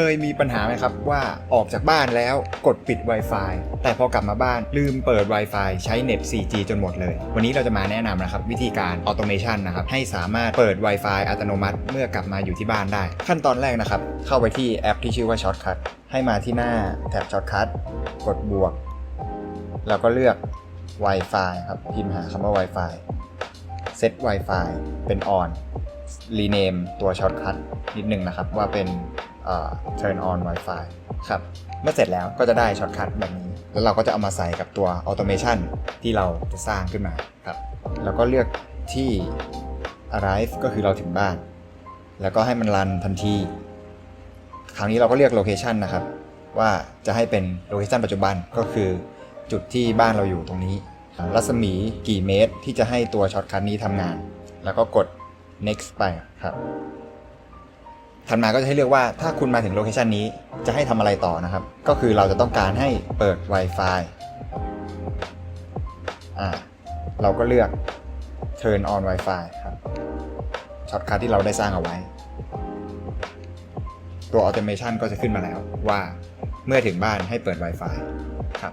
เคยมีปัญหาไหมครับว่าออกจากบ้านแล้วกดปิด Wi-Fi แต่พอกลับมาบ้านลืมเปิด Wi-Fi ใช้เน็ต 4G จนหมดเลย วันนี้เราจะมาแนะนำนะครับวิธีการออโตเมชันนะครับให้สามารถเปิด Wi-Fi อัตโนมัติเมื่อกลับมาอยู่ที่บ้านได้ ขั้นตอนแรกนะครับ เข้าไปที่แอปที่ชื่อว่า Shortcut ให้มาที่หน้าแท็บ Shortcut กดบวก แล้วก็เลือก Wi-Fi ครับพิมพ์หาคำว่า Wi-Fi เซต Wi-Fi เป็น on รีเนมตัวช็อตคัทนิดนึงนะครับว่าเป็น turn on Wi-Fi ครับ เมื่อเสร็จแล้วก็จะได้ช็อตคัทแบบนี้ แล้วเราก็จะเอามาใส่กับตัว automation ที่เราจะสร้างขึ้นมาครับ แล้วก็เลือกที่ arrive ก็คือเราถึงบ้าน แล้วก็ให้มันรันทันที คราวนี้เราก็เลือก location นะครับ ว่าจะให้เป็น location ปัจจุบันก็คือจุดที่บ้านเราอยู่ตรงนี้ รัศมีกี่เมตรที่จะให้ตัวช็อตคัทนี้ทำงาน แล้วก็กด next ไปครับ ถัดมาก็จะให้เลือกว่าถ้าคุณมาถึงโลเคชันนี้จะให้ทำอะไรต่อนะครับ ก็คือเราจะต้องการให้เปิด Wi-Fi อ่าเราก็เลือก turn on Wi-Fi ครับช็อตคัทที่เราได้สร้างเอาไว้ ตัว automation ก็จะขึ้นมาแล้วว่าเมื่อถึงบ้านให้เปิด Wi-Fi ครับ